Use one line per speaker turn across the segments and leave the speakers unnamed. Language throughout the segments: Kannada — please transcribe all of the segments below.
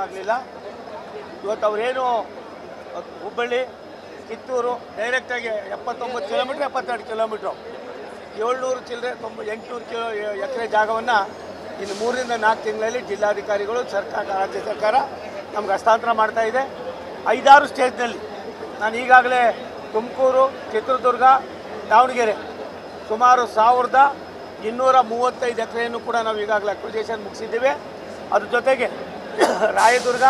ಮೀರೋಕ್ಕಾಗಲಿಲ್ಲ ಇವತ್ತು ಅವರೇನು, ಹುಬ್ಬಳ್ಳಿ, ಕಿತ್ತೂರು ಡೈರೆಕ್ಟಾಗಿ ಎಪ್ಪತ್ತೊಂಬತ್ತು ಕಿಲೋಮೀಟ್ರ್ ಎಪ್ಪತ್ತೆರಡು ಕಿಲೋಮೀಟ್ರು ಏಳ್ನೂರು ಚಿಲ್ಲರೆ, ತೊಂಬ, ಎಂಟುನೂರು ಕಿಲೋ ಎಕರೆ ಜಾಗವನ್ನು ಇನ್ನು ಮೂರರಿಂದ ನಾಲ್ಕು ತಿಂಗಳಲ್ಲಿ ಜಿಲ್ಲಾಧಿಕಾರಿಗಳು, ಸರ್ಕಾರ, ರಾಜ್ಯ ಸರ್ಕಾರ ನಮ್ಗೆ ಹಸ್ತಾಂತರ ಮಾಡ್ತಾ ಇದೆ. ಐದಾರು ಸ್ಟೇಜ್ನಲ್ಲಿ ನಾನು ಈಗಾಗಲೇ ತುಮಕೂರು, ಚಿತ್ರದುರ್ಗ, ದಾವಣಗೆರೆ ಸುಮಾರು ಸಾವಿರದ ಇನ್ನೂರ ಮೂವತ್ತೈದು ಎಕರೆಯನ್ನು ಕೂಡ ನಾವು ಈಗಾಗಲೇ ಅಕ್ವಿಜೇಷನ್ ಮುಗಿಸಿದ್ದೇವೆ. ಅದ್ರ ಜೊತೆಗೆ ರಾಯದುರ್ಗ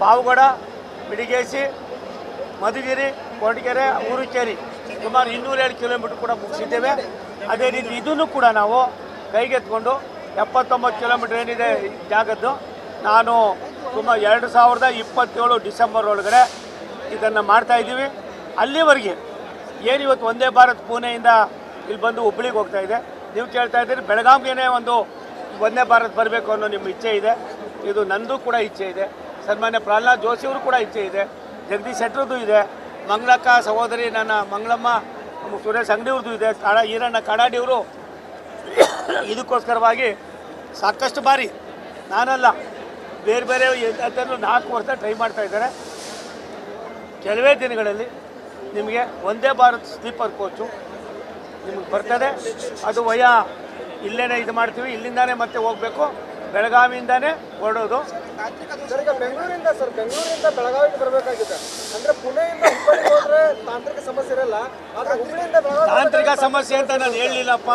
ಪಾವಗಡ ಬಿಡಿಗೇಸಿ, ಮಧುಗಿರಿ ಕೊರಟಗೆರೆ ಊರುಚೇರಿ ಸುಮಾರು ಇನ್ನೂರೇಳು ಕಿಲೋಮೀಟ್ರ್ ಕೂಡ ಮುಗಿಸಿದ್ದೇವೆ. ಅದೇ ರೀತಿ ಇದನ್ನು ಕೂಡ ನಾವು ಕೈಗೆತ್ಕೊಂಡು ಎಪ್ಪತ್ತೊಂಬತ್ತು ಕಿಲೋಮೀಟ್ರ್ ಏನಿದೆ ಜಾಗದ್ದು, ನಾನು ಸುಮಾರು ಎರಡು ಸಾವಿರದ ಇಪ್ಪತ್ತೇಳು ಡಿಸೆಂಬರ್ ಒಳಗಡೆ ಇದನ್ನು ಮಾಡ್ತಾ ಇದ್ದೀವಿ. ಅಲ್ಲಿವರೆಗೆ ಏನು ಇವತ್ತು ಒಂದೇ ಭಾರತ್ ಪುಣೆಯಿಂದ ಇಲ್ಲಿ ಬಂದು ಹುಬ್ಳಿಗೆ ಹೋಗ್ತಾ ಇದೆ. ನೀವು ಕೇಳ್ತಾ ಇದ್ದೀರಿ ಬೆಳಗಾವಿಗೆ ಒಂದು ಒಂದೇ ಭಾರತ್ ಬರಬೇಕು ಅನ್ನೋ ನಿಮ್ಮ ಇಚ್ಛೆ ಇದೆ. ಇದು ನಂದು ಕೂಡ ಇಚ್ಛೆ ಇದೆ. ಸನ್ಮಾನ್ಯ ಪ್ರಹ್ಲಾದ್ ಜೋಶಿಯವರು ಕೂಡ ಇಚ್ಛೆ ಇದೆ. ಜಗದೀಶ್ ಶೆಟ್ಟರದ್ದು ಇದೆ. ಮಂಗಳಕ್ಕ ಸಹೋದರಿ ನನ್ನ ಮಂಗಳಮ್ಮ ಸುರೇಶ್ ಅಂಗಡಿಯವ್ರದ್ದು ಇದೆ. ಕಾಡ ಈರಣ್ಣ ಕಾಡಾಡಿಯವರು ಇದಕ್ಕೋಸ್ಕರವಾಗಿ ಸಾಕಷ್ಟು ಬಾರಿ ನಾನಲ್ಲ ಬೇರೆ ಬೇರೆ ಅದನ್ನು ನಾಲ್ಕು ವರ್ಷ ಟ್ರೈ ಮಾಡ್ತಾ ಇದ್ದಾರೆ ಕೆಲವೇ ದಿನಗಳಲ್ಲಿ ನಿಮಗೆ ಒಂದೇ ಭಾರತ್ ಸ್ಲೀಪರ್ ಕೋಚು ನಿಮಗೆ ಬರ್ತದೆ. ಅದು ವಯ ಇಲ್ಲೇನೇ ಇದು ಮಾಡ್ತೀವಿ. ಇಲ್ಲಿಂದಾನೇ ಮತ್ತೆ ಹೋಗಬೇಕು. ಬೆಳಗಾವಿಯಿಂದಾನೇ ಹೊರಡೋದು.
ಸರ್ ಈಗ ಬೆಂಗಳೂರಿಂದ ಸರ್ ಬೆಂಗಳೂರಿಂದ ಬೆಳಗಾವಿಗೆ ಬರಬೇಕಾಗಿದೆ. ಅಂದ್ರೆ ಪುಣೆಯಿಂದ ಹುಬ್ಬಳ್ಳಿಗೆ ಹೋದ್ರೆ ತಾಂತ್ರಿಕ ಸಮಸ್ಯೆ ಇರಲ್ಲ ಆದ್ರೆ ಹುಬ್ಬಳ್ಳಿಯಿಂದ ಬೆಳಗಾವಿ
ತಾಂತ್ರಿಕ ಸಮಸ್ಯೆ ಅಂತ ನಾನು ಹೇಳಲಿಲ್ಲಪ್ಪ.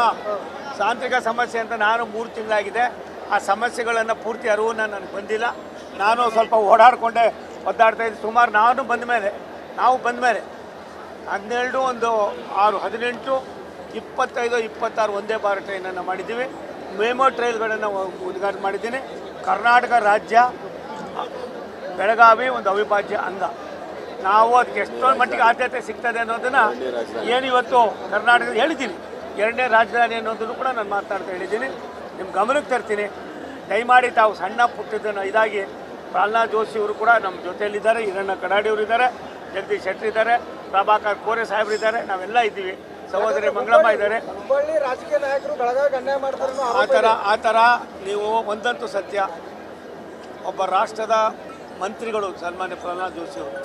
ತಾಂತ್ರಿಕ ಸಮಸ್ಯೆ ಅಂತ ನಾನು ಮೂರು ತಿಂಗಳಾಗಿದೆ. ಆ ಸಮಸ್ಯೆಗಳನ್ನು ಪೂರ್ತಿ ಅರಿವು ನನಗೆ ಬಂದಿಲ್ಲ. ನಾನು ಸ್ವಲ್ಪ ಓಡಾಡಿಕೊಂಡೆ ಒದ್ದಾಡ್ತಾ ಇದ್ದೆ. ಸುಮಾರು ನಾನು ಬಂದ ಮೇಲೆ ನಾವು ಬಂದ ಮೇಲೆ ಹನ್ನೆರಡು ಒಂದು ಆರು ಹದಿನೆಂಟು ಇಪ್ಪತ್ತೈದು ಇಪ್ಪತ್ತಾರು ಒಂದೇ ಬಾರ ಟ್ರೈನನ್ನು ಮಾಡಿದ್ದೀವಿ. ಮೆಮೋ ಟ್ರೈಲ್ಗಳನ್ನು ಉದ್ಘಾಟನೆ ಮಾಡಿದ್ದೀನಿ. ಕರ್ನಾಟಕ ರಾಜ್ಯ ಬೆಳಗಾವಿ ಒಂದು ಅವಿಭಾಜ್ಯ ಅಂಗ. ನಾವು ಅದಕ್ಕೆ ಎಷ್ಟೊಂದು ಮಟ್ಟಿಗೆ ಆದ್ಯತೆ ಸಿಗ್ತದೆ ಅನ್ನೋದನ್ನು ಏನು ಇವತ್ತು ಕರ್ನಾಟಕದಲ್ಲಿ ಹೇಳಿದ್ದೀನಿ. ಎರಡನೇ ರಾಜಧಾನಿ ಅನ್ನೋದನ್ನು ಕೂಡ ನಾನು ಮಾತನಾಡ್ತಾ ಹೇಳಿದ್ದೀನಿ. ನಿಮ್ಮ ಗಮನಕ್ಕೆ ತರ್ತೀನಿ. ದಯಮಾಡಿ ತಾವು ಸಣ್ಣ ಪುಟ್ಟದನ್ನು ಇದಾಗಿ ಪ್ರಹ್ಲಾದ್ ಜೋಶಿ ಅವರು ಕೂಡ ನಮ್ಮ ಜೊತೆಯಲ್ಲಿದ್ದಾರೆ. ಹಿರಣ್ಣ ಕಡಾಡಿಯವರು ಇದ್ದಾರೆ ಜಗದೀಶ್ ಶೆಟ್ಟರ್ ಇದ್ದಾರೆ. ಪ್ರಭಾಕರ್ ಕೋರೆ ಸಾಹೇಬರು ಇದ್ದಾರೆ ನಾವೆಲ್ಲ ಇದ್ದೀವಿ. ಸಹೋದರಿ ಮಂಗಳಮ್ಮ ಇದ್ದಾರೆ.
ಹುಬ್ಬಳ್ಳಿ ರಾಜಕೀಯ ನಾಯಕರು ಬೆಳಗಾವಿ ಅನ್ಯಾಯ ಮಾಡ್ತಾರೆ
ಆ ಥರ ಆ ಥರ ನೀವು ಒಂದಂತೂ ಸತ್ಯ. ಒಬ್ಬ ರಾಷ್ಟ್ರದ ಮಂತ್ರಿಗಳು ಸನ್ಮಾನ್ಯ ಪ್ರಹ್ಲಾದ್ ಜೋಶಿ ಅವರು.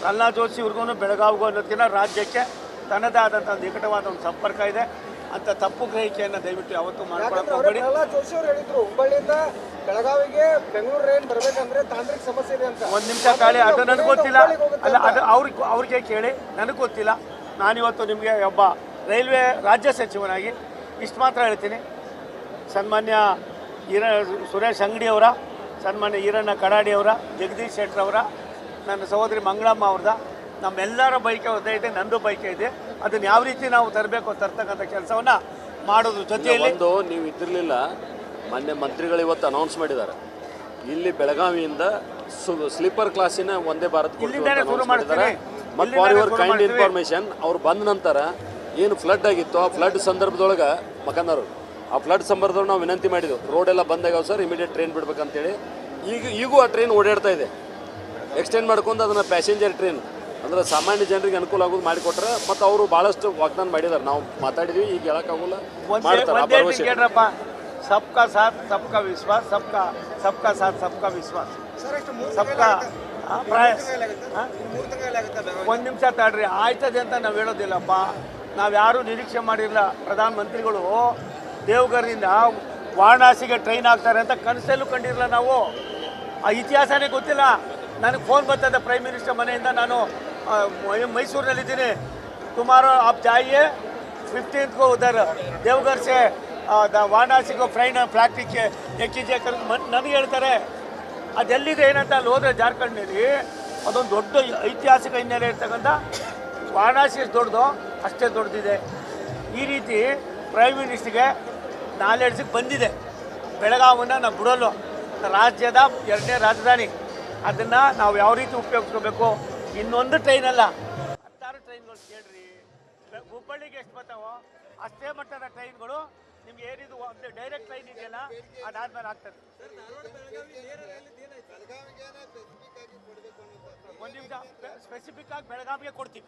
ಪ್ರಹ್ಲಾದ್ ಜೋಶಿ ಅವ್ರಿಗೂ ಬೆಳಗಾವಿಗೂ ಅನ್ನೋದಕ್ಕಿಂತ ರಾಜ್ಯಕ್ಕೆ ತನ್ನದೇ ಆದಂಥ ನಿಕಟವಾದ ಒಂದು ಸಂಪರ್ಕ ಇದೆ. ಅಂತ ತಪ್ಪು ಗ್ರಹಿಕೆಯನ್ನು ದಯವಿಟ್ಟು ಯಾವತ್ತೂ ಮಾಡ್ಕೊಳಕ್ಕೆ ಹೋಗಬೇಡಿ.
ಪ್ರಹ್ಲಾದ್ ಜೋಶಿ ಅವರು ಹೇಳಿದ್ರು ಹುಬ್ಬಳ್ಳಿಯಿಂದ ಬೆಳಗಾವಿಗೆ ಬೆಂಗಳೂರು ಟ್ರೈನ್ ಬರಬೇಕಂದ್ರೆ ತಾಂತ್ರಿಕ ಸಮಸ್ಯೆ ಇದೆ ಅಂತ.
ಒಂದು ನಿಮಿಷ ಖಾಲಿ ಅದು ನನಗೆ ಗೊತ್ತಿಲ್ಲ. ಅಲ್ಲ ಅದು ಅವ್ರಿಗೆ ಅವ್ರಿಗೆ ಕೇಳಿ. ನನಗೆ ಗೊತ್ತಿಲ್ಲ. ನಾನಿವತ್ತು ನಿಮಗೆ ಒಬ್ಬ ರೈಲ್ವೆ ರಾಜ್ಯ ಸಚಿವನಾಗಿ ಇಷ್ಟು ಮಾತ್ರ ಹೇಳ್ತೀನಿ. ಸನ್ಮಾನ್ಯ ಈರ ಸುರೇಶ್ ಅಂಗಡಿಯವರ ಸನ್ಮಾನ್ಯ ಈರಣ್ಣ ಕಡಾಡಿಯವರ ಜಗದೀಶ್ ಶೆಟ್ಟರವರ ನನ್ನ ಸಹೋದರಿ ಮಂಗಳಮ್ಮ ಅವ್ರದ ನಮ್ಮೆಲ್ಲರ ಬೈಕೆ ಒಂದೇ ಇದೆ ನಂದು ಬೈಕೆ ಇದೆ. ಅದನ್ನು ಯಾವ ರೀತಿ ನಾವು ತರಬೇಕು ತರ್ತಕ್ಕಂಥ ಕೆಲಸವನ್ನು ಮಾಡೋದು ಜೊತೆಯಲ್ಲಿ
ಒಂದು ನೀವು ಇದ್ದಿರಲಿಲ್ಲ ಮೊನ್ನೆ ಮಂತ್ರಿಗಳು ಇವತ್ತು ಅನೌನ್ಸ್ ಮಾಡಿದ್ದಾರೆ. ಇಲ್ಲಿ ಬೆಳಗಾವಿಯಿಂದ ಸ್ಲೀಪರ್ ಕ್ಲಾಸಿನ ಒಂದೇ ಭಾರತ್
ಶುರು
ಮಾಡಿದ್ದಾರೆ. ಮತ್ತು ಫಾರ್ ಯುವರ್ ಕೈಂಡ್. ಇನ್ಫಾರ್ಮೇಷನ್ ಅವ್ರು ಬಂದ ನಂತರ ಏನು ಫ್ಲಡ್ ಆಗಿತ್ತು ಆ ಫ್ಲಡ್ ಸಂದರ್ಭದೊಳಗೆ ಮಕಂದರು ಆ ಫ್ಲಡ್ ಸಂದರ್ಭದೊಳಗೆ ನಾವು ವಿನಂತಿ ಮಾಡಿದ್ವು. ರೋಡ್ ಎಲ್ಲ ಬಂದಾಗ ಸರ್ ಇಮಿಡಿಯೇಟ್ ಟ್ರೈನ್ ಬಿಡ್ಬೇಕಂತೇಳಿ. ಈಗ ಈಗೂ ಆ ಟ್ರೈನ್ ಓಡಾಡ್ತಾ ಇದೆ. ಎಕ್ಸ್ಟೆಂಡ್ ಮಾಡ್ಕೊಂಡು ಅದನ್ನು ಪ್ಯಾಸೆಂಜರ್ ಟ್ರೈನ್ ಅಂದರೆ ಸಾಮಾನ್ಯ ಜನರಿಗೆ ಅನುಕೂಲ ಆಗೋದು ಮಾಡಿಕೊಟ್ರೆ ಮತ್ತು ಅವರು ಭಾಳಷ್ಟು ವಾಗ್ದಾನ ಮಾಡಿದ್ದಾರೆ ನಾವು ಮಾತಾಡಿದ್ವಿ ಈಗ ಹೇಳೋಕ್ಕಾಗಲ್ಲ
ಸಬ್ಕಾ
ಮಾಡ್ತಾರೆ ಸಬ್ಕಾ
ಒಂದೇ
ಸಬ್ಕಾ ಇದೆ.
ಕೇಳ್ರಪ್ಪ. ಸಬ್ಕಾ ಸಾಥ್ ಸಬ್ಕಾ ವಿಶ್ವಾಸ್ ಸಬ್ಕಾ ಒಂದು ನಿಮಿಷ ತಾಡ್ರಿ, ಆಯ್ತದೆ ಅಂತ ನಾವು ಹೇಳೋದಿಲ್ಲಪ್ಪ. ನಾವು ಯಾರೂ ನಿರೀಕ್ಷೆ ಮಾಡಿರಲಿಲ್ಲ ಪ್ರಧಾನಮಂತ್ರಿಗಳು. ದೇವಗರದಿಂದ ವಾರಣಾಸಿಗೆ ಟ್ರೈನ್ ಆಗ್ತಾರೆ ಅಂತ ಕನಸಲ್ಲೂ ಕಂಡಿರಲ್ಲ ನಾವು. ಆ ಇತಿಹಾಸನೇ ಗೊತ್ತಿಲ್ಲ. ನನಗೆ ಫೋನ್ ಬರ್ತದೆ ಪ್ರೈಮ್ ಮಿನಿಸ್ಟರ್ ಮನೆಯಿಂದ. ನಾನು ಮೈಸೂರಿನಲ್ಲಿದ್ದೀನಿ. ಟುಮಾರೋ ಆಪ್ ಜಾಯಿಯೇ ಫಿಫ್ಟೀನ್ತ್ಗೂ ಉದರ್. ದೇವಗರ್ಸೆ ವಾರಣಾಸಿಗೂ ಫ್ರೈನ ಫ್ಲಾಕ್ಟಿಗೆ ಎಕ್ಕಿಜೆ ಕರೆದು ಮನ್, ನನಗೆ ಹೇಳ್ತಾರೆ. ಅದೆಲ್ಲಿದೆ ಏನಂತ ಅಲ್ಲಿ ಹೋದ್ರೆ ಜಾರ್ಖಂಡ್ನಲ್ಲಿ. ಅದೊಂದು ದೊಡ್ಡ ಐತಿಹಾಸಿಕ ಹಿನ್ನೆಲೆ ಇರ್ತಕ್ಕಂಥ ವಾರಣಾಸಿ ಎಷ್ಟು ದೊಡ್ಡದು, ಅಷ್ಟೇ ದೊಡ್ಡದಿದೆ. ಈ ರೀತಿ ಪ್ರೈಮ್ ಮಿನಿಸ್ಟ್ರಿಗೆ ನಾಲೆಡ್ಸಿಗೆ ಬಂದಿದೆ. ಬೆಳಗಾವನ್ನ ನಾವು ಬಿಡೋಲ್ಲ ರಾಜ್ಯದ ಎರಡನೇ ರಾಜಧಾನಿ. ಅದನ್ನು ನಾವು ಯಾವ ರೀತಿ ಉಪಯೋಗಿಸ್ಕೋಬೇಕು? ಇನ್ನೊಂದು ಟ್ರೈನ್ ಅಲ್ಲ ಹತ್ತಾರು ಟ್ರೈನ್ಗಳು ಕೇಳ್ರಿ. ಹುಬ್ಬಳ್ಳಿಗೆ ಎಷ್ಟು ಬರ್ತಾವೋ ಅಷ್ಟೇ ಮಟ್ಟದ ಟ್ರೈನ್ಗಳು ನಿಮ್ಗೆ ಏನಿದು ಒಂದು ಡೈರೆಕ್ಟ್ ಲೈನ್ ಇದೆಯಲ್ಲ ಅದಾದ್ಮೇಲೆ ಆಗ್ತದೆ. ಒಂದು ನಿಮಿಷ ಸ್ಪೆಸಿಫಿಕ್ ಆಗಿ ಬೆಳಗಾವಿಗೆ ಕೊಡ್ತೀವಿ.